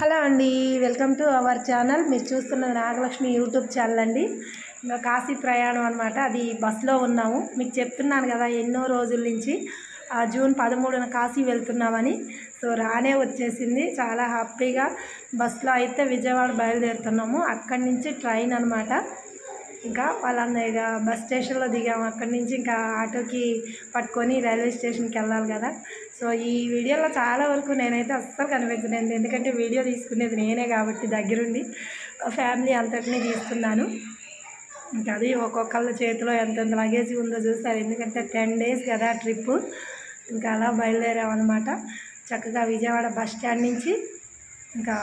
Hello అండి welcome to our channel. మీరు చూస్తున్నది నాగలక్ష్మి యూట్యూబ్ ఛానల్ అండి. ఇంకా కాశీ ప్రయాణం అనమాట అది బస్సులో ఉన్నాము. మీకు చెప్తున్నాను కదా ఎన్నో రోజుల నుంచి ఆ జూన్ పదమూడున కాశీ వెళ్తున్నామని. సో రానే వచ్చేసింది. చాలా హ్యాపీగా బస్సులో అయితే విజయవాడ బయలుదేరుతున్నాము. అక్కడి నుంచి ట్రైన్ అనమాట ఇంకా వాళ్ళందరూ ఇక బస్ స్టేషన్లో దిగాము. అక్కడి నుంచి ఇంకా ఆటోకి పట్టుకొని రైల్వే స్టేషన్కి వెళ్ళాలి కదా. సో ఈ వీడియోలో చాలా వరకు నేనైతే అస్సలు కనిపించలేదు. ఎందుకంటే వీడియో తీసుకునేది నేనే కాబట్టి దగ్గరుండి ఫ్యామిలీ అంతటినీ తీసుకున్నాను ఇంకా అది ఒక్కొక్కళ్ళ చేతిలో ఎంతెంత లగేజ్ ఉందో చూస్తారు. ఎందుకంటే టెన్ డేస్ కదా ట్రిప్ ఇంకా అలా బయలుదేరామన్నమాట చక్కగా విజయవాడ బస్ స్టాండ్ నుంచి ఇంకా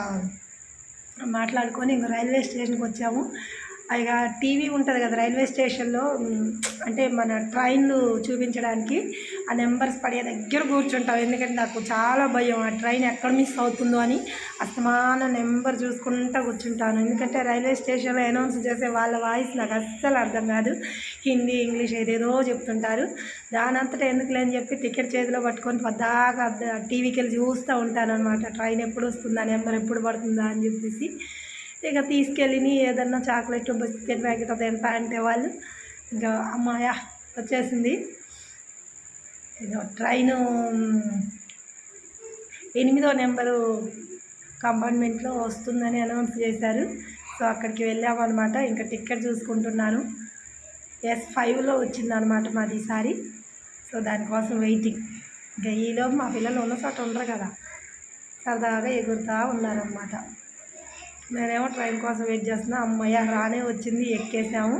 మాట్లాడుకొని ఇంకా రైల్వే స్టేషన్కి వచ్చాము. ఇక టీవీ ఉంటుంది కదా రైల్వే స్టేషన్లో అంటే మన ట్రైన్లు చూపించడానికి ఆ నెంబర్స్ పడే దగ్గర కూర్చుంటాం ఎందుకంటే నాకు చాలా భయం ఆ ట్రైన్ ఎక్కడ మిస్ అవుతుందో అని అస్తమాన నెంబర్ చూసుకుంటూ కూర్చుంటాను. ఎందుకంటే రైల్వే స్టేషన్లో అనౌన్స్ చేసే వాళ్ళ వాయిస్ నాకు అస్సలు అర్థం కాదు. హిందీ ఇంగ్లీష్ ఏదేదో చెప్తుంటారు. దానంతటా ఎందుకులే అని చెప్పి టికెట్ చేతిలో పట్టుకొని పద్దాకా టీవీకి వెళ్ళి చూస్తూ ఉంటాను అనమాట ట్రైన్ ఎప్పుడు వస్తుందా నెంబర్ ఎప్పుడు పడుతుందా అని చెప్పేసి. ఇక తీసుకెళ్ళి ఏదన్నా చాక్లెట్ బిస్కెట్ ప్యాకెట్ తింటా అంటే వాళ్ళు ఇంకా అమ్మాయ వచ్చేసింది. ఇక ట్రైను ఎనిమిదో నెంబరు కంపార్ట్మెంట్లో వస్తుందని అనౌన్స్ చేశారు. సో అక్కడికి వెళ్ళామన్నమాట. ఇంకా టికెట్ చూసుకుంటున్నాను. ఎస్ ఫైవ్లో వచ్చిందనమాట మాది ఈసారి సో దానికోసం వెయిటింగ్. ఇంకా ఈలో మా పిల్లలు ఉన్న చోట ఉండరు కదా. సరదాగా ఎగురుతూ ఉన్నారనమాట నేనేమో ట్రైన్ కోసం వెయిట్ చేస్తున్నా. అమ్మయ్య రానే వచ్చింది. ఎక్కేసాము.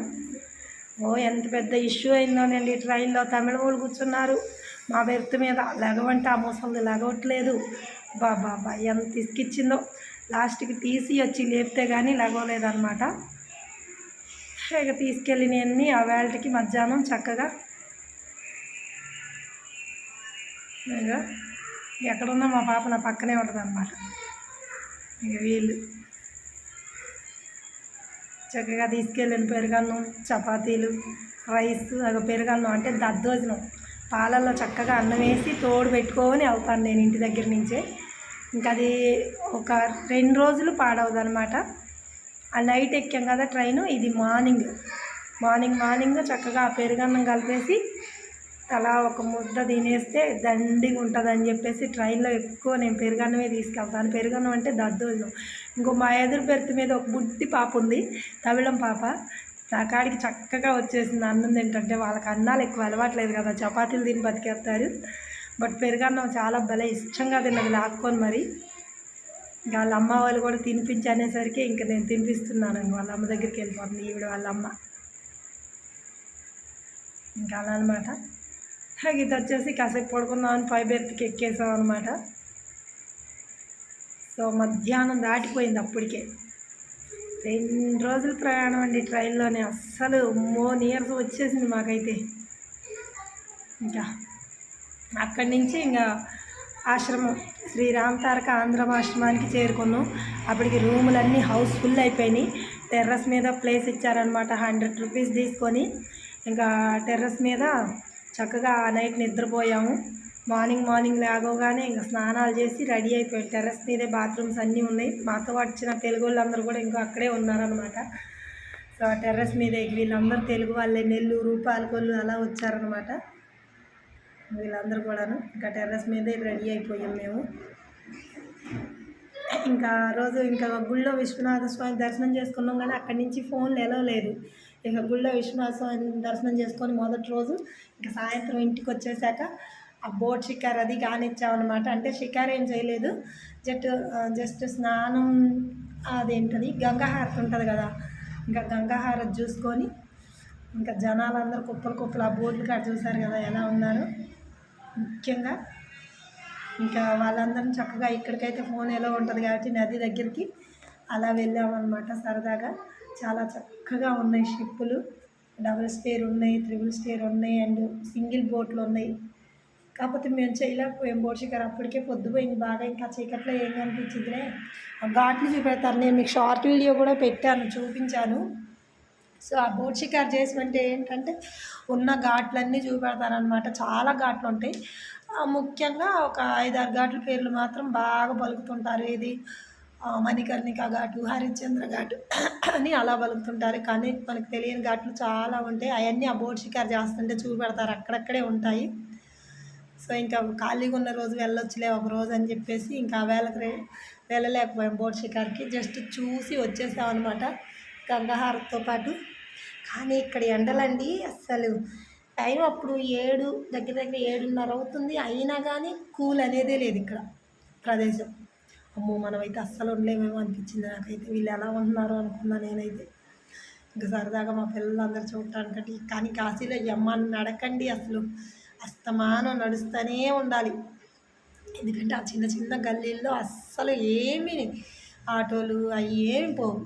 ఓ ఎంత పెద్ద ఇష్యూ అయిందోనండి. ట్రైన్లో తమిళ వాళ్ళు కూర్చున్నారు. మా బెర్త్ మీద లెగవంటే ఆ ముసలిది లెగవట్లేదు. బాబా బా ఎంత తీసుకిచ్చిందో. లాస్ట్కి తీసి వచ్చి లేపితే కానీ లెగవలేదన్నమాట. ఇక తీసుకెళ్ళి నేను ఆ వేళకి మధ్యాహ్నం చక్కగా ఇక ఎక్కడున్నా మా పాప నా పక్కనే ఉంటుంది అనమాట ఇక వీళ్ళు చక్కగా తీసుకెళ్ళిన పెరుగన్నం చపాతీలు రైస్ అది పెరుగన్నం అంటే దద్దోజనం. పాలల్లో చక్కగా అన్నం వేసి తోడు పెట్టుకొని అవుతాను నేను ఇంటి దగ్గర నుంచే. ఇంకా అది ఒక రెండు రోజులు పాడవదు అనమాట ఆ నైట్ ఎక్కాం కదా ట్రైను ఇది మార్నింగ్. మార్నింగ్ మార్నింగ్ చక్కగా ఆ పెరుగన్నం కలిపేసి తలా ఒక ముద్ద తినేస్తే దండిగా ఉంటుంది అని చెప్పేసి ట్రైన్లో ఎక్కువ నేను పెరుగన్నమే తీసుకెళ్తాను పెరుగన్నం అంటే దద్దోజనం ఇంకో మా ఎదురు బెర్త్ మీద ఒక బుడ్డి పాప ఉంది తమిళం పాప. నా కాడికి చక్కగా వచ్చేసింది అన్నం ఏంటంటే వాళ్ళకి అన్నాలు ఎక్కువ అలవాట్లేదు కదా చపాతీలు తిని బతికేస్తారు. బట్ పెరుగన్నం చాలా భలే ఇష్టంగా తిన్నది లాక్కొని మరి. ఇంకా వాళ్ళ అమ్మ వాళ్ళు కూడా తినిపించి అనేసరికి ఇంకా నేను తినిపిస్తున్నాను ఇంక వాళ్ళ అమ్మ దగ్గరికి వెళ్ళిపోతుంది ఈవిడ వాళ్ళ అమ్మ. ఇంకా అలా అనమాట ఇది వచ్చేసి కాసేపు పడుకుందామని పై బెర్త్కి ఎక్కేసాం అనమాట సో మధ్యాహ్నం దాటిపోయింది అప్పటికే. రెండు రోజుల ప్రయాణం అండి ట్రైన్లోనే. అస్సలు మో నియర్స్ వచ్చేసింది మాకైతే. ఇంకా అక్కడి నుంచి ఇంకా ఆశ్రమం శ్రీ రామ్ తారక ఆంధ్రం ఆశ్రమానికి చేరుకున్నాం. అప్పటికి రూములన్నీ హౌస్ఫుల్ అయిపోయినాయి. టెర్రస్ మీద ప్లేస్ ఇచ్చారనమాట హండ్రెడ్ రూపీస్ తీసుకొని ఇంకా టెర్రస్ మీద చక్కగా ఆ నైట్ నిద్రపోయాము. మార్నింగ్ మార్నింగ్ లేవగానే ఇంకా స్నానాలు చేసి రెడీ అయిపోయాం. టెర్రస్ మీదే బాత్రూమ్స్ అన్నీ ఉన్నాయి. మాతో వచ్చిన తెలుగు వాళ్ళందరూ కూడా ఇంకా అక్కడే ఉన్నారనమాట సో ఆ టెర్రస్ మీద వీళ్ళందరూ తెలుగు వాళ్ళే. నెల్లూరు పాలకొల్లు అలా వచ్చారనమాట వీళ్ళందరూ కూడాను ఇంకా టెర్రస్ మీదే రెడీ అయిపోయాం మేము. ఇంకా ఆ రోజు ఇంకా గుళ్ళో విశ్వనాథ స్వామి దర్శనం చేసుకున్నాం కానీ అక్కడి నుంచి ఫోన్లు ఎలా లేదు. ఇక గుళ్ళో విశ్వనాథ దర్శనం చేసుకొని మొదటి రోజు ఇంకా సాయంత్రం ఇంటికి వచ్చేసాక ఆ బోట్ షికార్ అది కానిచ్చామన్నమాట. అంటే షికార్ ఏం చేయలేదు. జస్ట్ జస్ట్ స్నానం అదేంటది? గంగాహారతి ఉంటుంది కదా. ఇంకా గంగాహారతి చూసుకొని ఇంకా జనాలందరూ కుప్పలు కుప్పలు ఆ బోట్లు కాడ చూసారు కదా ఎలా ఉన్నారు. ముఖ్యంగా ఇంకా వాళ్ళందరం చక్కగా ఇక్కడికైతే ఫోన్ ఎలా ఉంటుంది కాబట్టి నది దగ్గరికి అలా వెళ్ళామన్నమాట సరదాగా. చాలా చక్కగా ఉన్నాయి షిప్పులు. డబుల్ స్టేర్ ఉన్నాయి త్రిబుల్ స్టేర్ ఉన్నాయి అండ్ సింగిల్ బోట్లు ఉన్నాయి. కాకపోతే మేము చేయలేకపోయాం బోట్ షికార్ అప్పటికే పొద్దుపోయింది. బాగా ఇంకా చీకట్లో ఏం కనిపించిందిలే ఆ ఘాట్లు చూపెడతాను. నేను మీకు షార్ట్ వీడియో కూడా పెట్టాను చూపించాను. సో ఆ బోట్ షికార్ చేసిమంటే ఏంటంటే ఉన్న ఘాట్లన్నీ చూపెడతారనమాట చాలా ఘాట్లు ఉంటాయి. ముఖ్యంగా ఒక ఐదారు ఘాట్ల పేర్లు మాత్రం బాగా పలుకుతుంటారు. ఇది మణికర్ణిక ఘాటు హరిశ్చంద్ర ఘాటు అని అలా బలుకుతుంటారు కానీ మనకు తెలియని ఘాట్లు చాలా ఉంటాయి. అవన్నీ ఆ బోట్ షికారు చేస్తుంటే చూపెడతారు. అక్కడక్కడే ఉంటాయి. సో ఇంకా ఖాళీగా ఉన్న రోజు వెళ్ళొచ్చులే ఒక రోజు అని చెప్పేసి ఇంకా ఆ వేళకి వెళ్ళలేకపోయాం బోట్ షికార్కి. జస్ట్ చూసి వచ్చేసామన్నమాట అనమాట గంగాహారతో పాటు. కానీ ఇక్కడ ఎండలండి అస్సలు. టైం అప్పుడు ఏడు దగ్గర దగ్గర ఏడున్నర అవుతుంది. అయినా కానీ కూల్ అనేదే లేదు ఇక్కడ ప్రదేశం. అమ్మో మనమైతే అస్సలు ఉండలేమేమో అనిపించింది నాకైతే. వీళ్ళు ఎలా ఉంటున్నారో అనుకున్నా నేనైతే. ఇంకా సరదాగా మా పిల్లలందరూ చూడటానికంటే కానీ కాశీలో ఈ నడకండి అసలు. అస్తమానం నడుస్తూనే ఉండాలి. ఎందుకంటే ఆ చిన్న చిన్న గల్లీల్లో అస్సలు ఏమీ ఆటోలు అవి ఏమి పోవు.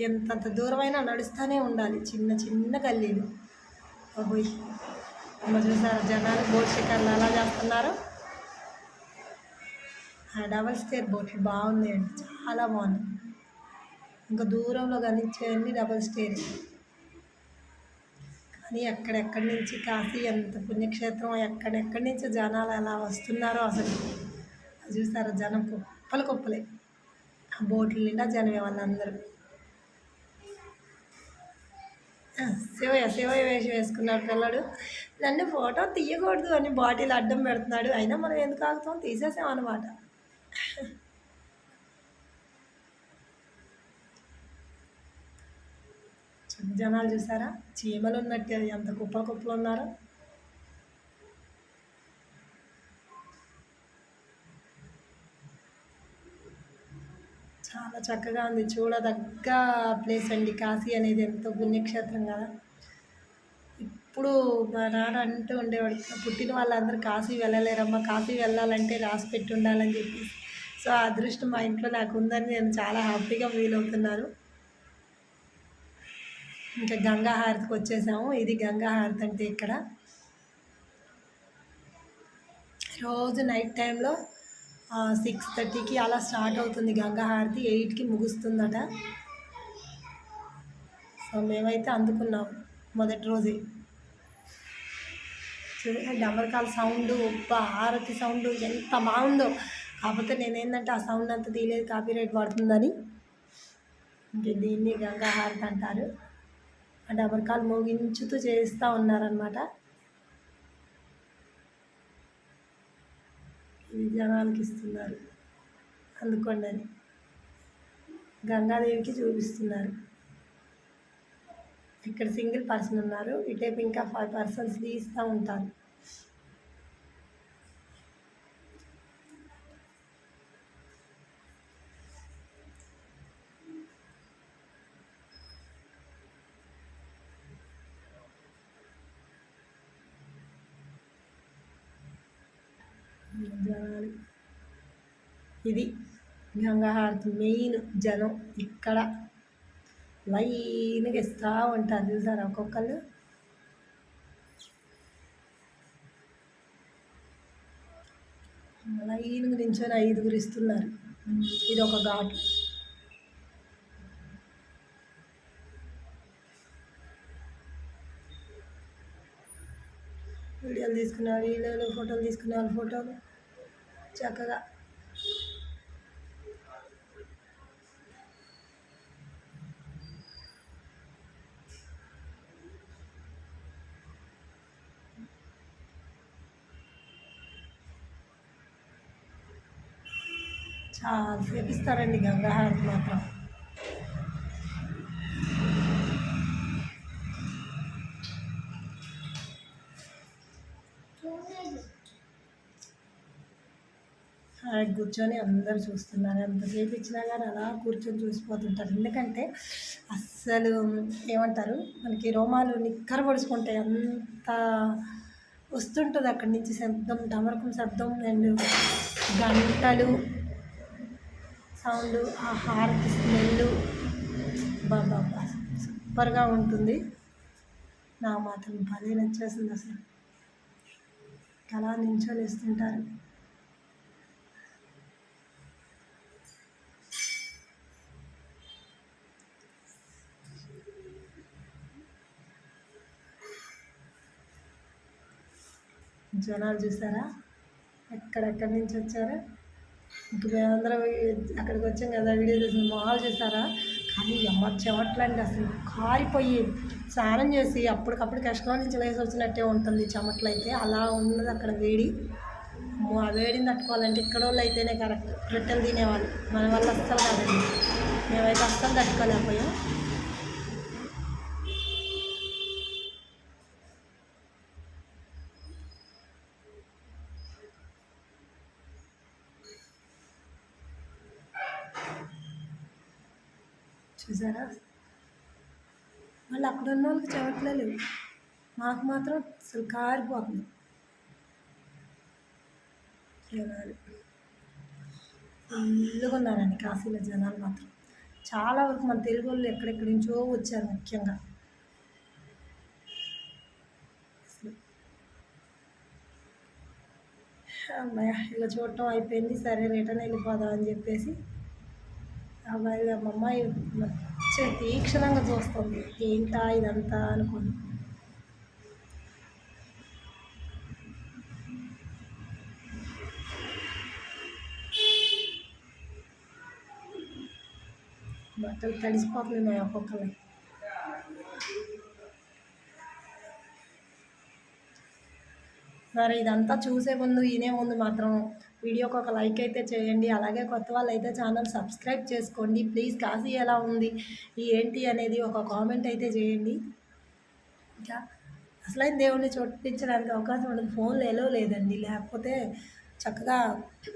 ఎంతంత దూరమైనా నడుస్తూనే ఉండాలి చిన్న చిన్న గల్లీలు. ఓహోయ్. అమ్మ చూసారా జనాలు బోట్ అలా చేస్తున్నారు. డబల్ స్టేర్ బోట్లు బాగుంది అండి చాలా బాగుంది. ఇంకా దూరంలో కనిపించేవన్నీ డబల్ స్టేర్. కానీ ఎక్కడెక్కడి నుంచి కాశీ ఎంత పుణ్యక్షేత్రం ఎక్కడెక్కడి నుంచి జనాలు ఎలా వస్తున్నారో అసలు. అది చూసారా? జనం కుప్పలు కుప్పలే. ఆ బోట్ల నిండా జనమే వాళ్ళందరూ. ఆ, శివయ్య శివయ్య వేషం వేసుకున్నాడు పిల్లడు. నన్ను ఫోటో తీయకూడదు అని బాటిల్ అడ్డం పెడుతున్నాడు. అయినా మనం ఎందుకు ఆగుతాం? తీసేసాం అనమాట జనాలు చూసారా? చీమలు ఉన్నట్టు ఎంత కుప్ప కుప్పలు ఉన్నారో. చాలా చక్కగా ఉంది. చూడదగ్గ ప్లేస్ అండి. కాశీ అనేది ఎంతో పుణ్యక్షేత్రం కదా. ఇప్పుడు మా నాన్న అంటూ ఉండేవాడు పుట్టిన వాళ్ళందరూ కాశీ వెళ్ళలేరమ్మా. కాశీ వెళ్ళాలంటే రాసి పెట్టి ఉండాలని చెప్పి సో ఆ అదృష్టం మా ఇంట్లో నాకు ఉందని నేను చాలా హ్యాపీగా ఫీల్ అవుతున్నాను ఇంకా గంగా హారతికి వచ్చేసాము. ఇది గంగా హారతి అంటే ఇక్కడ. రోజు నైట్ టైంలో సిక్స్ థర్టీకి అలా స్టార్ట్ అవుతుంది గంగా హారతి. ఎయిట్కి ముగుస్తుందట. సో మేమైతే అందుకున్నాం మొదటి రోజే. డమరకాల సౌండ్ ఉప్ప హారతి సౌండ్ ఎంత బాగుందో. కాకపోతే నేనేంటంటే ఆ సౌండ్ అంతా తీయలేదు కాపీరైట్ పడుతుందని ఇంక దీన్ని గంగాహారతి అంటారు. ఆ డబర్కాలు మోగించుతూ చేస్తూ ఉన్నారనమాట ఇది జనాలకి ఇస్తున్నారు. అందుకోండి అని. గంగాదేవికి చూపిస్తున్నారు. ఇక్కడ సింగిల్ పర్సన్ ఉన్నారు. ఇటేపు ఇంకా ఫైవ్ పర్సన్స్ తీస్తూ ఉంటారు. జనాలు ఇది గంగాహారతి మెయిన్ జనం ఇక్కడ. లైన్గా ఇస్తూ ఉంటారు చూసారు ఒక్కొక్కళ్ళు? లైన్గా నించొని ఐదుగురు ఇస్తున్నారు. ఇది ఒక ఘాటు. వీడియోలు తీసుకున్నారు వీడియోలు ఫోటోలు తీసుకున్నారు ఫోటోలు. చక్కగా చాలా సేపు ఇస్తారండి గంగా హారతి మాత్రం కూర్చొని అందరు చూస్తున్నారు. ఎంతసేపు ఇచ్చినా కానీ అలా కూర్చొని చూసిపోతుంటారు. ఎందుకంటే అస్సలు ఏమంటారు? మనకి రోమాలు నిక్కర పడుచుకుంటాయి. అంత వస్తుంటుంది అక్కడి నుంచి శబ్దం డమరకం శబ్దం అండ్ గంటలు సౌండ్ ఆ హారతి స్మెల్ బాబా సూపర్గా ఉంటుంది. నా మాత్రం భలే నచ్చేసింది అసలు. అలా నించొని ఇస్తుంటారు జనాలు చూసారా? ఎక్కడెక్కడి నుంచి వచ్చారా? ఇంక మేమందరం అక్కడికి వచ్చాం కదా వీడియో చూసిన మాల్ చూసారా? కానీ ఎవరు చెమట్లండి అసలు. కారిపోయి స్నానం చేసి అప్పటికప్పుడు కష్టం నుంచి లేసి వచ్చినట్టే ఉంటుంది చెమట్లు అయితే అలా ఉన్నది అక్కడ వేడి. ఆ వేడిని తట్టుకోవాలంటే ఇక్కడ వాళ్ళు అయితేనే కరెక్ట్. రొట్టెలు తినేవాళ్ళు. మన వల్ల అస్సలు కాదండి. మేమైతే అస్సలు తట్టుకోలేకపోయాం. చూసారా? వాళ్ళు అక్కడ ఉన్న వాళ్ళకి చెవట్లే మాకు మాత్రం అసలు కారిపోతుంది. జనాలు. ఫుల్గా ఉన్నారండి కాశీలో జనాలు మాత్రం. చాలా వరకు మన తెలుగు వాళ్ళు ఎక్కడెక్కడి నుంచో వచ్చారు ముఖ్యంగా. ఇలా ఇక చూడటం అయిపోయింది. సరే రిటర్న్ వెళ్ళిపోదాం అని చెప్పేసి వాళ్ళ మా అమ్మాయి మంచి తీక్షణంగా చూస్తుంది. ఏంటా ఇదంతా అనుకుని. బట్టలు తడిసిపోతున్నాయి ఒక్కొక్కరి సరే ఇదంతా చూసే ముందు వినే ముందు మాత్రం వీడియోకి ఒక లైక్ అయితే చేయండి. అలాగే కొత్త వాళ్ళు అయితే ఛానల్ సబ్స్క్రైబ్ చేసుకోండి. ప్లీజ్ కాశీ ఎలా ఉంది? ఏంటి అనేది ఒక కామెంట్ అయితే చేయండి. ఇంకా అసలైన దేవుడిని చూపించడానికి అవకాశం ఉండదు. ఫోన్లో ఎలో లేదండి. లేకపోతే చక్కగా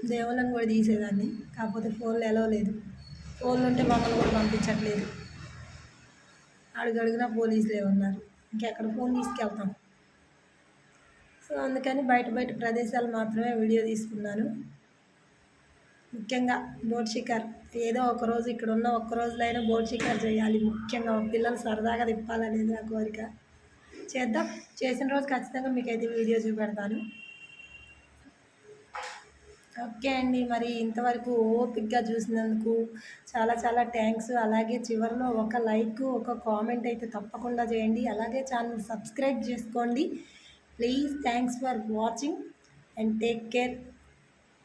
దేవుళ్ళని కూడా తీసేదాన్ని. కాకపోతే ఫోన్లు ఎలో లేదు. ఫోన్లు ఉంటే మమ్మల్ని కూడా పంపించట్లేదు. అడుగడుగునా పోలీసులే ఉన్నారు. ఇంకెక్కడ ఫోన్ తీసుకెళ్తాం? సో అందుకని బయట బయట ప్రదేశాలు మాత్రమే వీడియో తీసుకున్నాను. ముఖ్యంగా బోట్ షికార్. ఏదో ఒక రోజు ఇక్కడ ఉన్న ఒక్కరోజులైనా బోట్ షికార్ చేయాలి. ముఖ్యంగా పిల్లలు సరదాగా తిప్పాలనేది నా కోరిక. చేద్దాం. చేసిన రోజు ఖచ్చితంగా మీకైతే వీడియో చూపెడతాను. ఓకే అండి. మరి ఇంతవరకు ఓపిక్గా చూసినందుకు చాలా చాలా థ్యాంక్స్. అలాగే చివరిలో ఒక లైక్ ఒక కామెంట్ అయితే తప్పకుండా చేయండి. అలాగే ఛానల్ సబ్స్క్రైబ్ చేసుకోండి. Please thanks for watching and take care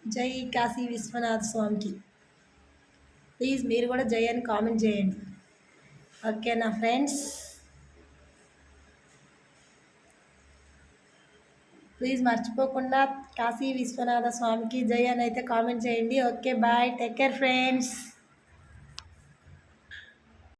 జై కాశీ విశ్వనాథ స్వామికి. ప్లీజ్ మీరు కూడా జై అని కామెంట్ చేయండి. ఓకే నా ఫ్రెండ్స్ ప్లీజ్ మర్చిపోకుండా కాశీ విశ్వనాథ స్వామికి జై అని అయితే కామెంట్ చేయండి. Okay bye take care friends